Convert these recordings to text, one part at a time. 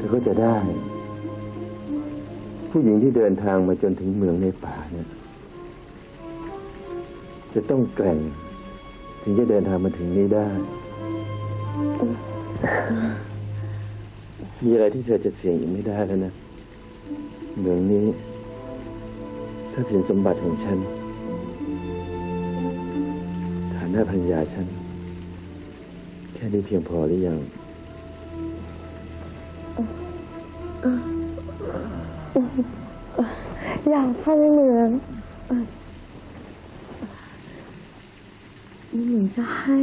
เธอก็จะได้ ผู้หญิงที่เดินทางมาจนถึงเมืองในป่าเนี่ยจะต้องแกร่ง ถึงจะเดินทางมาถึงนี้ได้ มีอะไรที่เธอจะเสี่ยงอีกไม่ได้แล้วนะเมืองนี้ทรัพย์สินสมบัติของฉัน ฐานะภรรยาฉัน แค่นี้เพียงพอหรือยัง อยากฟังเหมือนนี่หนูจะให้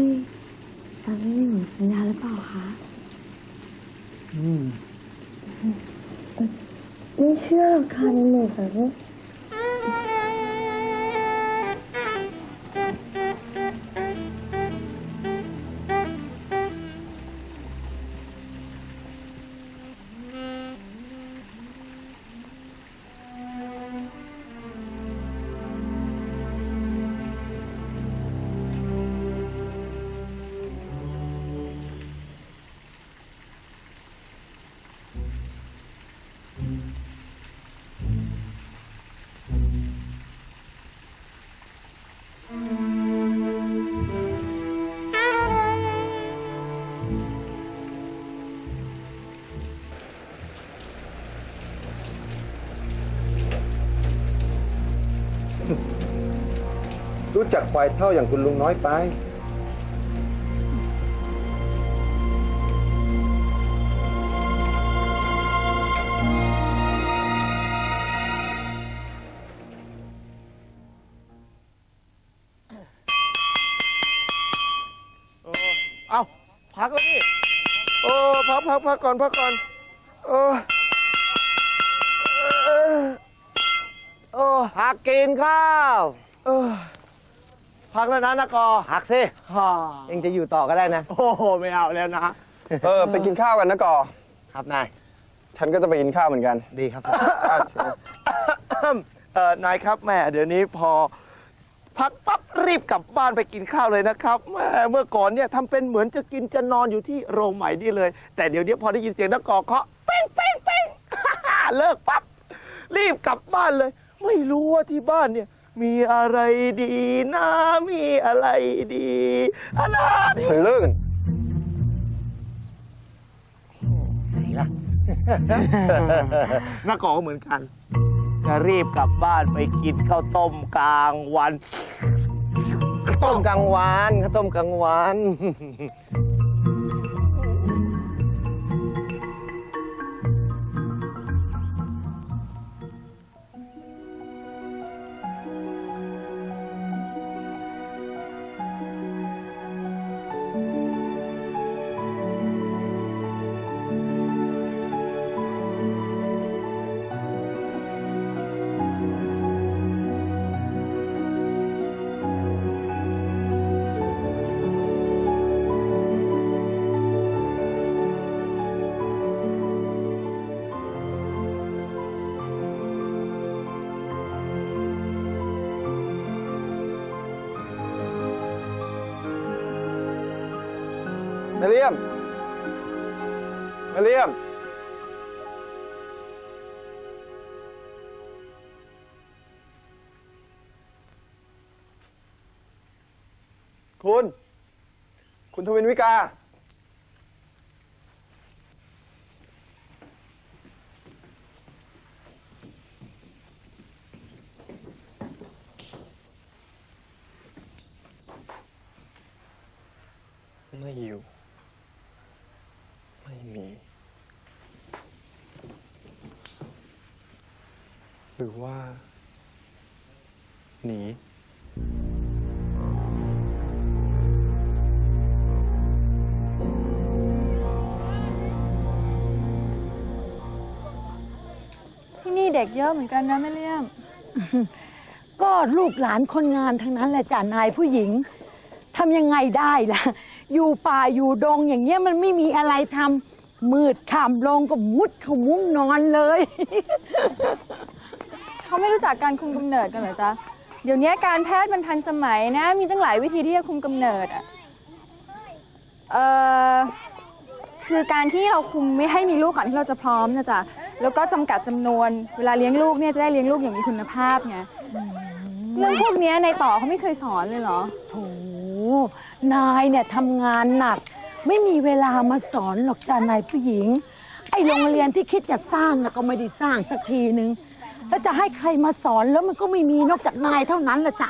ตามที่หนูสัญญาหรือเปล่าคะไม่เชื่อหรอกค่ะหนูแบบ รู้จักควายเท่าอย่างคุณลุงน้อยไป เอ้าพักแล้วนี่ โอ้พักพักพักก่อนพักก่อนโอ้เออโอ้พักกินข้าว เออ พักแล้วนะนะกอพักสิฮ่าเองจะอยู่ต่อก็ได้นะ โอ้โหไม่เอาแล้วนะ เออ ไปกินข้าวกันนะก่อครับนาย ฉันก็จะไปกินข้าวเหมือนกัน ดีครับอะเชิญเออนายครับแม่เดี๋ยวนี้พอ พักปั๊บรีบกลับบ้านไปกินข้าวเลยนะครับแม่เมื่อก่อนเนี่ยทำเป็นเหมือนจะกินจะนอนอยู่ที่โรงใหม่นี่เลย แต่เดี๋ยวนี้พอได้ยินเสียงนักกอเคาะเป้งเป้งเป้งเลิกปั๊บรีบกลับบ้านเลย ไม่รู้ว่าที่บ้านเนี่ย มีอะไรดีนะมีอะไรดีอะไรดีมันลื่นไหนล่ะนักกอก็เหมือนกันจะรีบกลับบ้านไปกินข้าวต้มกลางวัน ข้าวต้มกลางวันข้าวต้มกลางวัน คุณทวินวิกา ไม่อยู่ ไม่มี หรือว่า หนี ด็กเยอะเหมือนกันนะแม่เลี่ยม ก็ลูกหลานคนงานทั้งนั้นแหละจ้ะนายผู้หญิงทำยังไงได้ล่ะ อยู่ป่าอยู่ดงอย่างเงี้ยมันไม่มีอะไรทำมืดค่ำลงก็มุดเขามุ้งนอนเลย เขาไม่รู้จักการคุมกำเนิดกันเหรอจ๊ะ เดี๋ยวนี้การแพทย์มันทันสมัยนะ มีตั้งหลายวิธีที่จะคุมกำเนิดอะ เอ่อ คือการที่เราคุมไม่ให้มีลูกก่อนที่เราจะพร้อมนะจ๊ะ แล้วก็จำกัดจำนวน เวลาเลี้ยงลูกเนี่ยจะได้เลี้ยงลูกอย่างมีคุณภาพไงเรื่องพวกเนี้ยในต่อเขาไม่เคยสอนเลยเหรอโถนายเนี่ยทำงานหนัก ไม่มีเวลามาสอนหรอกจ้านายผู้หญิง ไอ้โรงเรียนที่คิดจะสร้างนะก็ไม่ได้สร้างสักทีนึงแล้วจะให้ใครมาสอนแล้วมันก็ไม่มีนอกจากนายเท่านั้นละจ้ะ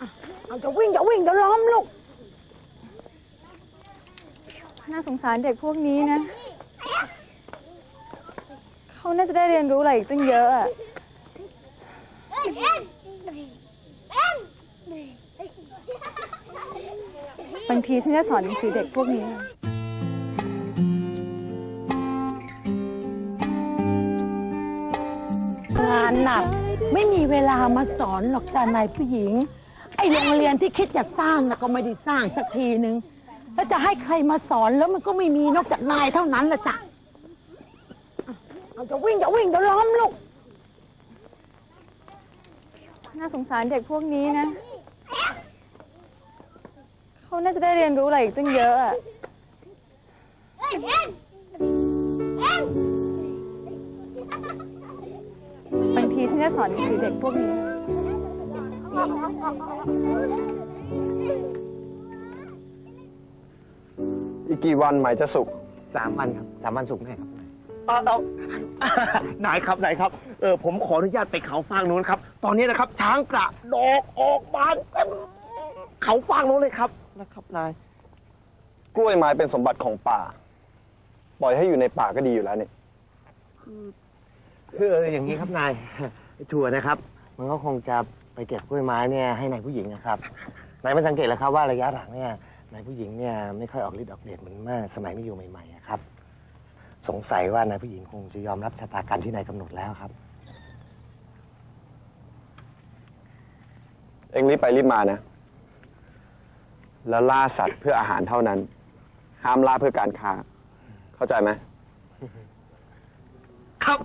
อะเอาจะวิ่งจะวิ่งจะล้อมลูกน่าสงสารเด็กพวกนี้นะ เขาน่าจะได้เรียนรู้อะไรอีกตั้งเยอะอะบางทีฉันจะสอนหนังสือเด็กพวกนี้งานหนักไม่มีเวลามาสอนหรอกจ้านายผู้หญิง ไอโรงเรียนที่คิดจะสร้างนะก็ไม่ได้สร้างสักทีนึง แล้วจะให้ใครมาสอนแล้วมันก็ไม่มีนอกจากนายเท่านั้นละจ้ะ เอาจะวิ่งจะวิ่งจะล้อมลูก น่าสงสารเด็กพวกนี้นะ เขาน่าจะได้เรียนรู้อะไรอีกตั้งเยอะอะบางทีฉันจะสอนหนังสือเด็กพวกนี้ อีกกี่วันหมายจะสุก สามวันครับสามวันสุกแน่ครับ เออเออนายครับนายครับ เออผมขออนุญาตไปเขาฟางนู้นครับ ตอนนี้นะครับ ช้างกระดอกออกบานเต็มเขาฟางนู้นเลยครับนะครับนาย กล้วยไม้เป็นสมบัติของป่า ปล่อยให้อยู่ในป่าก็ดีอยู่แล้วนี่คืออย่างนี้ครับนายชัวร์นะครับ มันก็คงจะไปเก็บกล้วยไม้เนี่ยให้นายผู้หญิงนะครับนายไม่สังเกตแล้วครับว่าระยะหลังเนี่ยนายผู้หญิงเนี่ยไม่ค่อยออกฤทธิ์ออกเดชเหมือนเมื่อสมัยไม่อยู่ใหม่ๆอะครับ สงสัยว่านายผู้หญิงคงจะยอมรับชะตากรรมที่นายกำหนดแล้วครับ เอ็งรีบไปรีบมานะ แล้วล่าสัตว์เพื่ออาหารเท่านั้น ห้ามล่าเพื่อการค้า เข้าใจไหม ครับ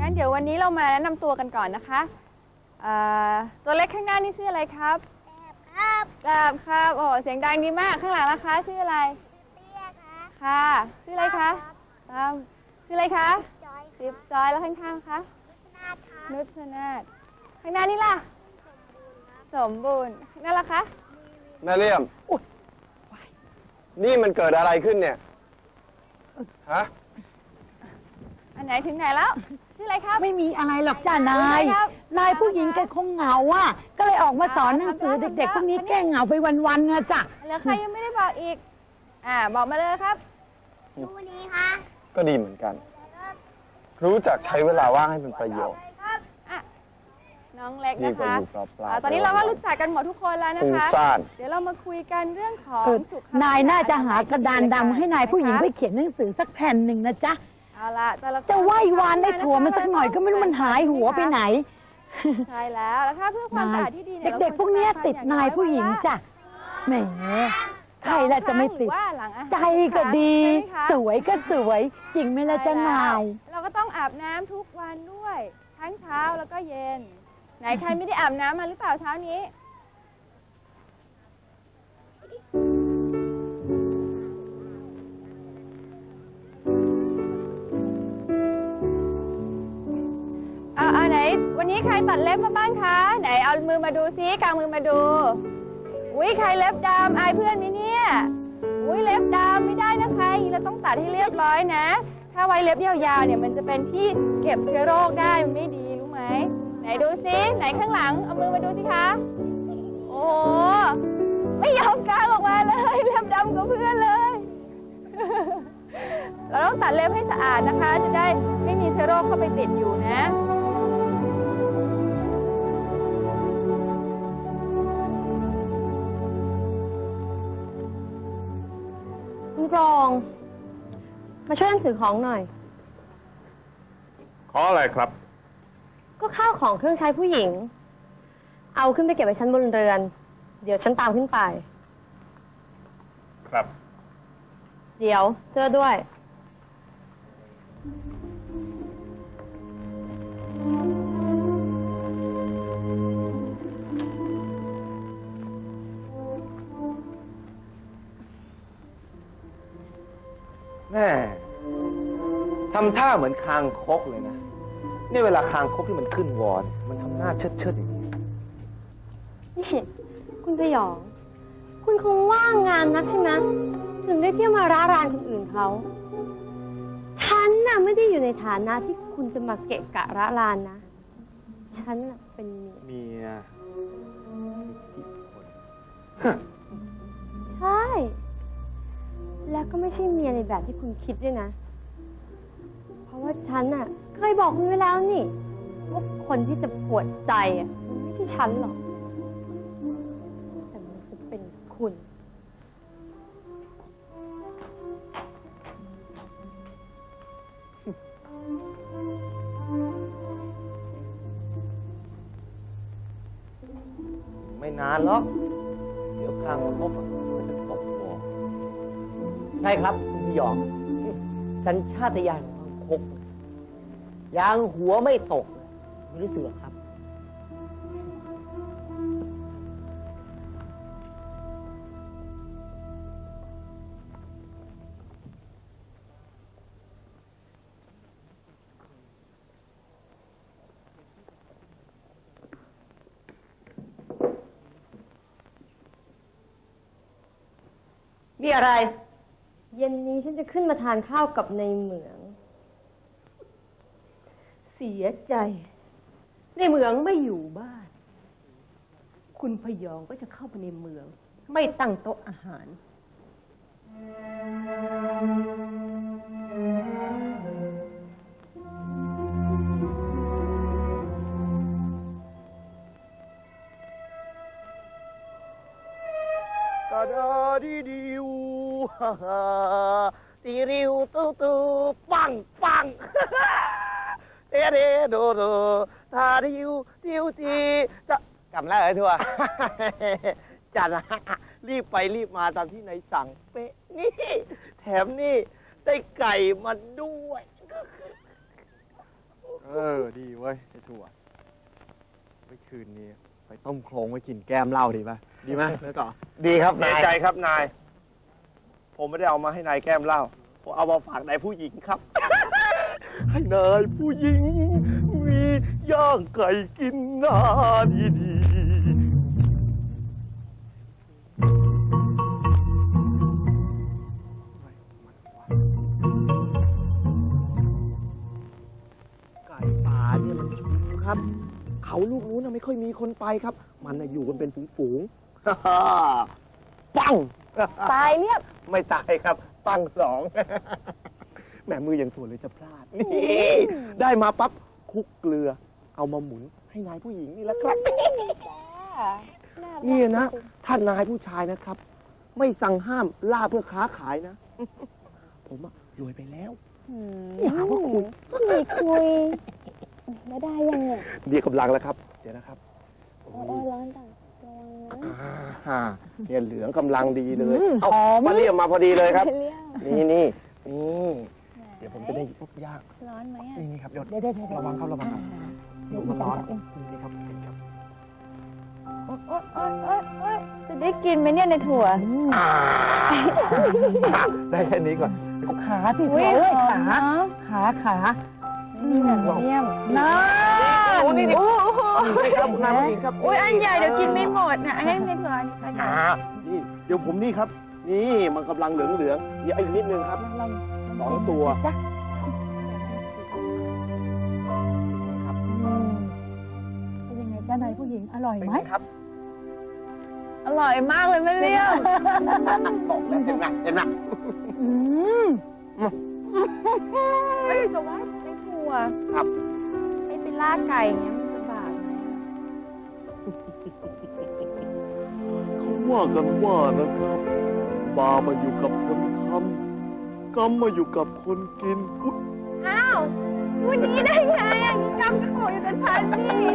งั้นเดี๋ยววันนี้เรามาแนะนำตัวกันก่อนนะคะ เอ่อตัวเล็กข้างหน้านี่ชื่ออะไรครับครับแกบครับโอ้เสียงดังดีมากข้างหลังล่ะคะชื่ออะไร เตี้ยคะค่ะ ชื่ออะไรคะครับตามชื่ออะไรคะจอยสิบจอยแล้วข้างๆคะนาถคะนุชนาถข้างหน้านี่ล่ะ สมบูรณ์นั่นล่ะคะแม่เลี่ยมนี่มันเกิดอะไรขึ้นเนี่ย ฮะ อันไหนถึงไหนแล้วชื่ออะไรครับ ไม่มีอะไรหรอกจ้านายครับ นายผู้หญิงแกคงเหงาอะ ก็เลยออกมาสอนหนังสือเด็กๆพวกนี้แก้เหงาไปวันๆนะจ้ะเหลือใครยังไม่ได้บอกอีก อ่าบอกมาเลยครับดูนี้ค่ะก็ดีเหมือนกัน รู้จักใช้เวลาว่างให้เป็นประโยชน์น้องเล็กดีนะกว่าคะอยู่เปล่าๆอ่าตอนนี้เราก็รู้จักกันหมดทุกคนแล้วนะฟุ้งคะซ่านเดี๋ยวเรามาคุยกันเรื่องของเออสุขนายน่าจะหากระดานดำให้นายผู้หญิงไปเขียนหนังสือสักแผ่นหนึ่งนะจ๊ะเอาละแต่ละคนจะไหว้วานในถั่วมันสักหน่อยก็ไม่รู้มันหายหัวไปไหน ใช่แล้วแล้วถ้าเพื่อความสะอาดที่ดีเนี่ยเด็กๆ พวกเนี้ยติดนายผู้หญิงจ้ะแหมใครล่ะจะไม่ติดหรือว่าหลังอาหารใจก็ดีใช่ไหมคะสวยก็สวย จริงไหมล่ะจ้านาย เราก็ต้องอาบน้ำทุกวันด้วย ทั้งเช้าแล้วก็เย็น ไหนใครไม่ได้อาบน้ำมาหรือเปล่าเช้านี้ วันนี้ใครตัดเล็บมาบ้างคะ ไหนเอามือมาดูซิกางมือมาดู อุ้ยใครเล็บดำอายเพื่อนไหมเนี่ย อุ้ยเล็บดำไม่ได้นะคะเราต้องตัดให้เรียบร้อยนะ ถ้าไว้เล็บยาวๆเนี่ยมันจะเป็นที่เก็บเชื้อโรคได้มันไม่ดีรู้ไหม ไหนดูซิไหนข้างหลังเอามือมาดูสิคะ โอ้ไม่ยอมกางออกมาเลยเล็บดำกว่าเพื่อนเลย เราต้องตัดเล็บให้สะอาดนะคะ จะได้ไม่มีเชื้อโรคเข้าไปติดอยู่นะ มาช่วยหนังสือของหน่อย ขออะไรครับ ก็ข้าวของเครื่องใช้ผู้หญิง เอาขึ้นไปเก็บไว้ชั้นบนเรือน เดี๋ยวฉันตามขึ้นไป ครับ เดี๋ยวเสื้อด้วย เหมือนคางคกเลยนะ นี่เวลาคางคกที่มันขึ้นวอนมันทำหน้าเชิดเชิดๆอย่างนี้ นี่คุณพยอง คุณคงว่างงานนักใช่ไหมถึงได้เที่ยวมาร้ารานคนอื่นเขา ฉันน่ะไม่ได้อยู่ในฐานะที่คุณจะมาเกะกะร้ารานนะ ฉันน่ะเป็นเมีย เมียใช่ แล้วก็ไม่ใช่เมียในแบบที่คุณคิดด้วยนะเพ ราะว่าฉันน่ะเคยบอกคุณไว้แล้วนี่ว่าคนที่จะปวดใจอะมันไม่ใช่ฉันหรอก แต่มันจะเป็นคุณ ไม่นานหรอก เดี๋ยวคางคกอะมันจะตกวใช่ครับคุณพี่หยองสัญชาตญาณ ของคางคกยางหัวไม่ตก ไม่รู้สึกหรอกครับ มีอะไร เย็นนี้ฉันจะขึ้นมาทานข้าวกับในเหมือง เสียใจ ในเมืองไม่อยู่บ้าน คุณพยองก็จะเข้าไปในเมือง ไม่ตั้งโต๊ะอาหารกระดาดีดิวฮ่าฮ่าตีริวตู้ตู้ปังปัง เตเรโดโดทาดิวดิวทีจะจำแล้วเหรอทัวจัดนะรีบไปรีบมาตามที่นายสั่งเป๊ะนี่ แถมนี่ได้ไก่มาด้วยเออ ดีเว้ยไอ้ถั่วไว้คืนนี้ ไปต้มโครงไว้กินแก้มเหล้าดีป่ะ ดีไหมแล้วต่อ ดีครับนายใจครับนาย ผมไม่ได้เอามาให้นายแก้มเหล้าผมเอามาฝากนายผู้หญิงครับ ให้นายผู้หญิง มีย่างไก่กินหน้าดีดีไก่ป่าเนี่ยมันชุมครับ เขาลูกนู้นนะไม่ค่อยมีคนไปครับ มันน่ะอยู่กันเป็นฝูงๆปัง ตายเรียบ ไม่ตายครับ ปังสอง แหมมืออย่างส่วนเลยจะพลาดนี่ได้มาปั๊บคลุกเกลือ เอามาหมุนให้นายผู้หญิงนี่แหละครับ นี่นะถ้านายผู้ชายนะครับ ไม่สั่งห้ามล่าเพื่อค้าขายนะ ผมอะรวยไปแล้วอย่าหาว่าคุยพี่คุยไม่ได้ยังเนี่ยเดียวกำลังแล้วครับ เดี๋ยวนะครับโอ้ยร้อนจังระวังนะอ่าเนี่ยเหลืองกำลังดีเลย เอามาเรียมมาพอดีเลยครับเลี่ยงนี่นี่นี่เดี๋ยวผมจะได้หยิบปุ๊บย่างร้อนไหมอะนี่นี่ครับเดี๋ยวเดี๋ยวเดี๋ยวเดี๋ยวระวังครับระวังครับเดี๋ยวมันร้อนเองนี่ครับโอ๊ยโอ๊ยโอ๊ยโอ๊ยโอ๊ยจะได้กินไหมเนี่ยในถั่วอ่าได้แค่นี้ก่อนเอาขาสิอุ๊ยเอ้ยหอขามเนอะขาขานี่แหละเยี่ยมน้าโอ้นี่นี่โอ้โหนี่ครับคุณนายผู้หญิงครับอุ้ยอันใหญ่เดี๋ยวกินไม่หมดนะให้ในถั่วอันอันใหญ่อ่านี่เดี๋ยวผมนี่ครับ นี่มันกำลังเหลืองเหลืองๆเดี๋ยวอีกนิดนึงครับ สองตัวจ้ะครับอืมเป็นยังไงจ้านายผู้หญิงอร่อยเป็นไหมไงครับ อร่อยมากเลยแม่เลี้ยงบอกแล้วเห็นไหมเห็นไหมอืมเฮ้ยแต่ว่าในถั่วครับไอ้ไปล่าไก่อย่างเงี้ยมันจะบาปไหมเขาว่ากันว่านะครับ บามาอยู่กับคนทำ กรรมมาอยู่กับคนกินอ้าวพูดอย่างนี้ได้ไงอะกรรมจะโกรธอยู่กับฉันนี่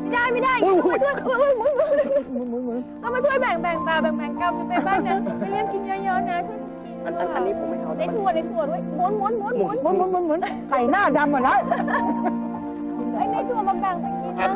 ไม่ได้ไม่ได้อย่างนี้ต้องมาช่วยอุ๊ยอุ๊ยอุ๊ยต้องมาช่วยแบ่งแบ่งบาปแบ่งแบ่งกรรมกันไปบ้างนะไปเรียกกินเยอะๆนะช่วยกันกินอันอันอันนี้ผมไม่เอาในถั่วในถั่วด้วยม้วนม้วนม้วนม้วนหมุนหมุนหมุนหมุนไก่หน้าดำหมดแล้วไอ้ในถั่วมาแบ่งไปกินนะ